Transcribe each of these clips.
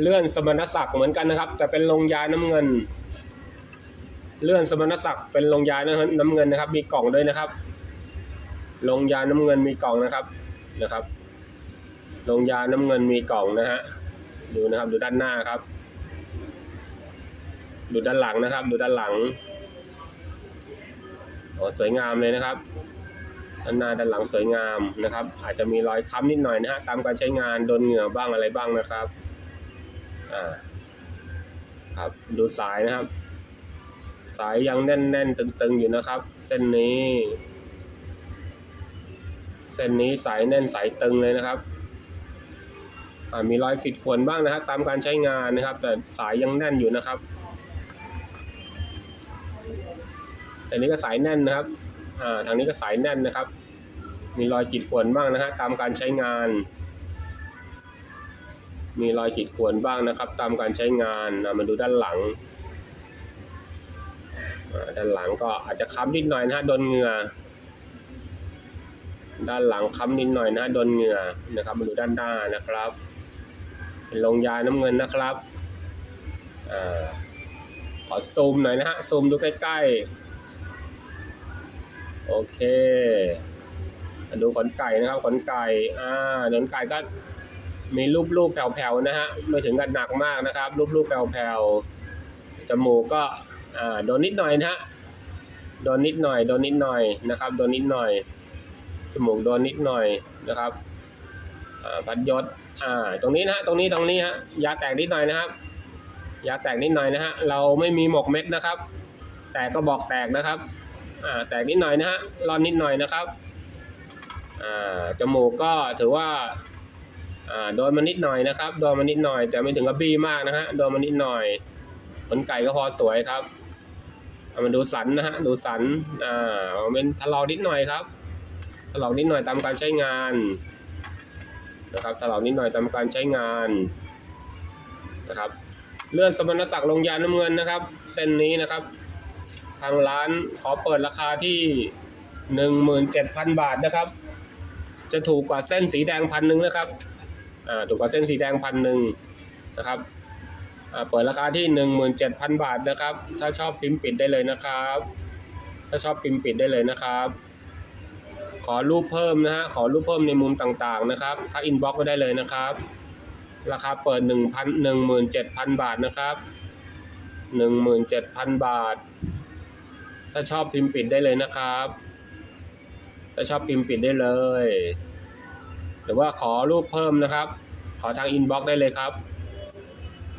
เลื่อนสมณศักดิ์เหมือนกันนะครับ แต่เป็นลงยาน้ำเงิน เลื่อนสมณศักดิ์เป็นลงยาน้ำเงินนะครับ มีกล่องด้วยนะครับ ลงยาน้ำเงินมีกล่องนะครับนะครับ ลงยาน้ำเงินมีกล่องนะฮะดูนะครับดูด้านหน้าครับ ดูด้านหลังนะครับ ดูด้านหลังโอ้สวยงามเลยนะครับด้านหน้าด้านหลังสวยงามนะครับ อาจจะมีรอยค้ำนิดหน่อยนะฮะตามการใช้งานโดนเหงื่อบ้างอะไรบ้างนะครับ อ่าครับดูสายนะครับ สายยังแน่นๆตึงๆอยู่นะครับ เส้นนี้ เส้นนี้สายแน่นสายตึงเลยนะครับมีรอยขีดข่วนบ้างนะครับ ตามการใช้งานนะครับ แต่สายยังแน่นอยู่นะครับอันนี้ก็สายแน่นนะครับอ่าทางนี้ก็สายแน่นนะครับ มีรอยขีดข่วนบ้างนะฮะตามการใช้งาน มีรอยขีดข่วนบ้างนะครับ ตามการใช้งานอะมาดูด้านหลังด้านหลังก็อาจจะค้ำนิดหน่อยนะฮะโดนเหงื่อด้านหลังค้ำนิดหน่อยนะฮะโดนเหงื่อนะครับ มาดูด้านหน้านะครับเป็นลงยาน้ำเงินนะครับอ่าขอซูมหน่อยนะฮะซูมดูใกล้ๆโอเคมาดูขนไก่นะครับขนไก่อ่าขนไก่ก็ มีรูปๆแผ่วๆนะฮะไม่ถึงกับหนักมากนะครับ รูปๆแผ่วๆจมูกก็อ่าโดนนิดหน่อยนะฮะโดนนิดหน่อย โดนนิดหน่อยนะครับ โดนนิดหน่อย จมูกโดนนิดหน่อยนะครับอ่าพัดยศอ่าตรงนี้นะฮะตรงนี้ตรงนี้ฮะยาแตกนิดหน่อยนะครับยาแตกนิดหน่อยนะฮะเราไม่มีหมกเม็ดนะครับ แตกก็บอกแตกนะครับอ่าแตกนิดหน่อยนะฮะรอนนิดหน่อยนะครับอ่าจมูกก็ถือว่า อ่าโดนมานิดหน่อยนะครับ โดนมานิดหน่อย แต่ไม่ถึงกับบี้มากนะฮะโดนมานิดหน่อยขนไก่ก็พอสวยครับเอามาดูสันนะฮะดูสันอ่าเอาเป็นถลอกนิดหน่อยครับถลอกนิดหน่อยตามการใช้งานนะครับถลอกนิดหน่อยตามการใช้งานนะครับ เลื่อนสมณศักดิ์ลงยาน้ำเงินนะครับ เส้นนี้นะครับ ทางร้านขอเปิดราคาที่หนึ่งหมื่นเจ็ดพันบาทนะครับ จะถูกกว่าเส้นสีแดงพันหนึ่งนะครับ ถูกกว่าเส้นสีแดงพันหนึ่งนะครับเปิดราคาที่หนึ่งหมื่นเจ็ดพันบาทนะครับ ถ้าชอบพิมพ์ปิดได้เลยนะครับ ถ้าชอบพิมพ์ปิดได้เลยนะครับ ขอรูปเพิ่มนะฮะ ขอรูปเพิ่มในมุมต่างๆนะครับถ้าอินบ็อกซ์มาได้เลยนะครับ ราคาเปิดหนึ่งพันหนึ่งหมื่นเจ็ดพันบาทนะครับหนึ่งหมื่นเจ็ดพันบาท ถ้าชอบพิมพ์ปิดได้เลยนะครับ ถ้าชอบพิมพ์ปิดได้เลย หรือว่าขอรูปเพิ่มนะครับ ขอทางอินบ็อกซ์ได้เลยครับ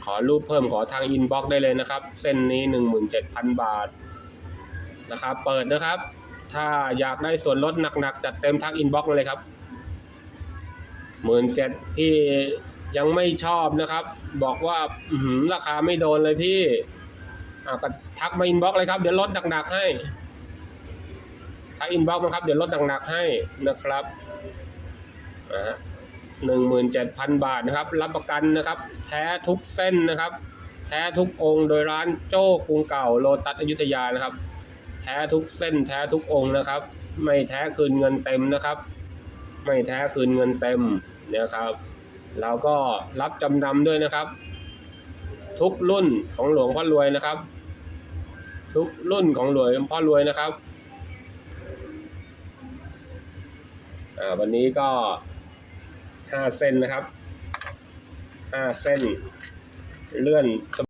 ขอรูปเพิ่มขอทางอินบ็อกซ์ได้เลยนะครับ เส้นนี้หนึ่งหมื่นเจ็ดพันบาทนะครับ เปิดนะครับ ถ้าอยากได้ส่วนลดหนักๆ จัดเต็มทักอินบ็อกซ์มาเลยครับหมื่นเจ็ดที่ยังไม่ชอบนะครับ บอกว่าอื้อหือราคาไม่โดนเลยพี่อ่าก็ทักมาอินบ็อกซ์เลยครับ เดี๋ยวลดหนักๆให้ทักอินบ็อกซ์มาครับ เดี๋ยวลดหนักๆให้นะครับ นะฮะหนึ่งหมื่นเจ็ดพันบาทนะครับ รับประกันนะครับ แท้ทุกเส้นนะครับ แท้ทุกองค์โดยร้านโจ้กรุงเก่าโลตัสอยุธยานะครับ แท้ทุกเส้นแท้ทุกองค์นะครับ ไม่แท้คืนเงินเต็มนะครับ ไม่แท้คืนเงินเต็มนะครับแล้วก็รับจำนำด้วยนะครับ ทุกรุ่นของหลวงพ่อรวยนะครับ ทุกรุ่นของหลวงพ่อรวยนะครับอ่าวันนี้ก็ ห้าเส้นนะครับห้าเส้นเลื่อน